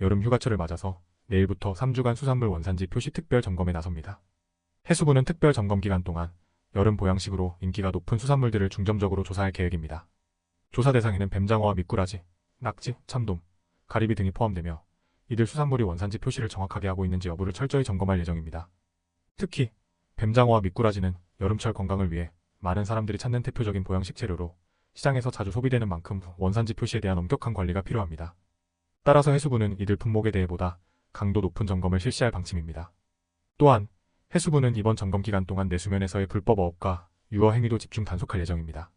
여름 휴가철을 맞아서 내일부터 3주간 수산물 원산지 표시 특별 점검에 나섭니다. 해수부는 특별 점검 기간 동안 여름 보양식으로 인기가 높은 수산물들을 중점적으로 조사할 계획입니다. 조사 대상에는 뱀장어와 미꾸라지, 낙지, 참돔, 가리비 등이 포함되며 이들 수산물이 원산지 표시를 정확하게 하고 있는지 여부를 철저히 점검할 예정입니다. 특히 뱀장어와 미꾸라지는 여름철 건강을 위해 많은 사람들이 찾는 대표적인 보양식 재료로 시장에서 자주 소비되는 만큼 원산지 표시에 대한 엄격한 관리가 필요합니다. 따라서 해수부는 이들 품목에 대해 보다 강도 높은 점검을 실시할 방침입니다. 또한 해수부는 이번 점검 기간 동안 내수면에서의 불법 어업과 유어 행위도 집중 단속할 예정입니다.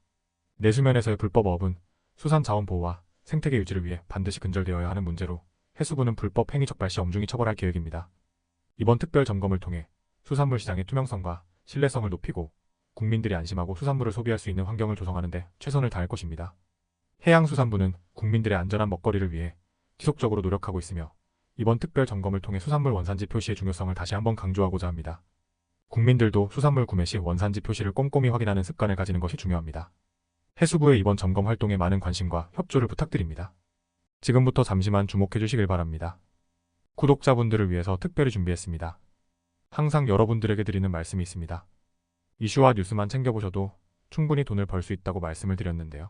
내수면에서의 불법 어업은 수산 자원 보호와 생태계 유지를 위해 반드시 근절되어야 하는 문제로 해수부는 불법 행위 적발 시 엄중히 처벌할 계획입니다. 이번 특별 점검을 통해 수산물 시장의 투명성과 신뢰성을 높이고 국민들이 안심하고 수산물을 소비할 수 있는 환경을 조성하는 데 최선을 다할 것입니다. 해양수산부는 국민들의 안전한 먹거리를 위해 지속적으로 노력하고 있으며 이번 특별 점검을 통해 수산물 원산지 표시의 중요성을 다시 한번 강조하고자 합니다. 국민들도 수산물 구매 시 원산지 표시를 꼼꼼히 확인하는 습관을 가지는 것이 중요합니다. 해수부의 이번 점검 활동에 많은 관심과 협조를 부탁드립니다. 지금부터 잠시만 주목해 주시길 바랍니다. 구독자분들을 위해서 특별히 준비했습니다. 항상 여러분들에게 드리는 말씀이 있습니다. 이슈와 뉴스만 챙겨보셔도 충분히 돈을 벌 수 있다고 말씀을 드렸는데요.